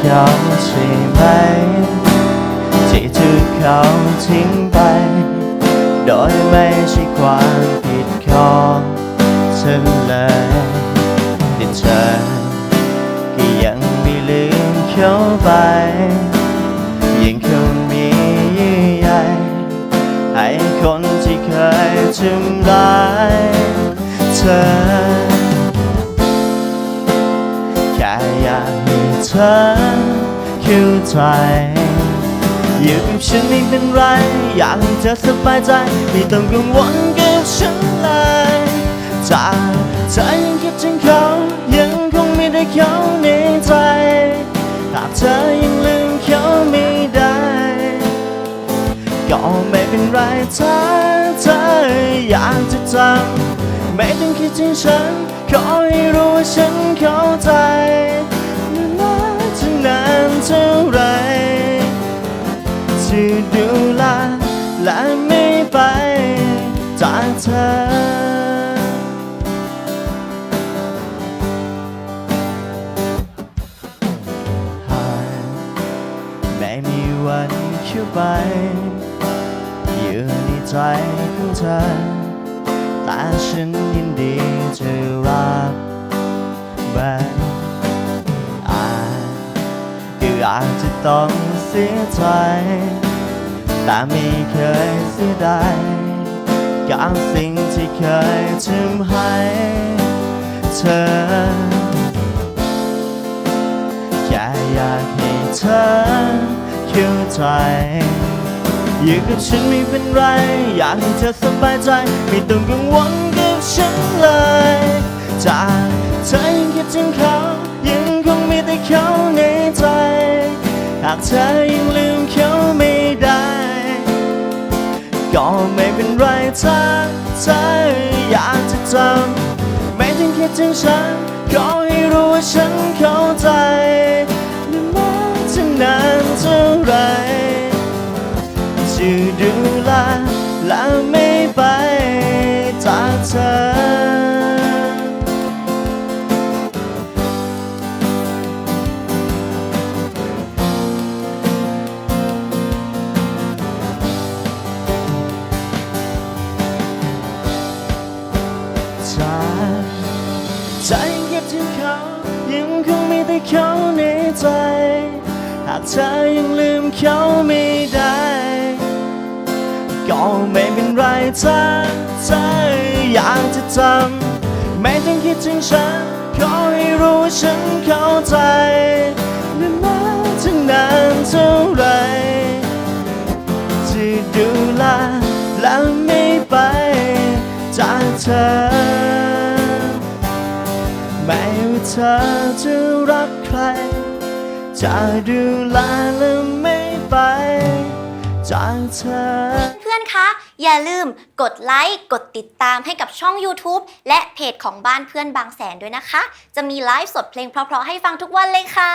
เขาใช่ไหม ที่ถูกเขาทิ้งไป โดยไม่ใช่ความผิดของเธอเลยที่เธอก็ยังไม่ลืมเขาไป ยังคงมีเยื่อใยให้คนที่เคยทำร้ายเธอ เธอเข้าใจอยู่กับฉันไม่เป็นไร อยากให้เธอสบายใจ ไม่ต้องกังวลกับฉันเลยจากเธอยังคิดถึงเขายังคงมีแต่เขาในใจหากเธอยังลืมเขาไม่ได้ ก็ไม่เป็นไรถ้าเธออยากจะจำไม่ต้องคิดถึงฉัน ขอให้รู้ว่าฉันเข้าใจ เธอ หากไม่มีวันเข้าไป อยู่ในใจของเธอ แต่ฉันยินดีจะรับมันอาจก็อาจจะต้องเสียใจ แต่ไม่เคยเสียดาย กับสิ่งที่เคยทำให้เธอ แค่อยากให้เธอเข้าใจอยู่กับฉันไม่เป็นไร อยากให้เธอสบายใจ ไม่ต้องกังวลกับฉันเลยจากเธอยังคิดถึงเขายังคงมีแต่เขาในใจ หากเธอยัง ก็ไม่เป็นไรถ้าเธออยากจะจำไม่ต้องคิดถึงฉันขอให้รู้ว่าฉันเข้าใจไม่ว่าจะนานเท่าไหรจะดูแลและไม่ไปจากเธอ แต่เขาในใจ หากเธอยังลืมเขาไม่ได้ ก็ไม่เป็นไรถ้าเธออยากจะจำไม่ต้องคิดถึงฉัน ขอให้รู้ว่าฉันเข้าใจไม่ว่าจะนานเท่าไรที่ดูแลและไม่ไปจากเธอ เธอจะรักใคร จะดูแลและไม่ไป จากเธอ เพื่อนๆ คะ อย่าลืมกดไลค์ กดติดตามให้กับช่อง YouTube และเพจของบ้านเพื่อนบางแสนด้วยนะคะ จะมีไลฟ์สดเพลงเพราะๆ ให้ฟังทุกวันเลยค่ะ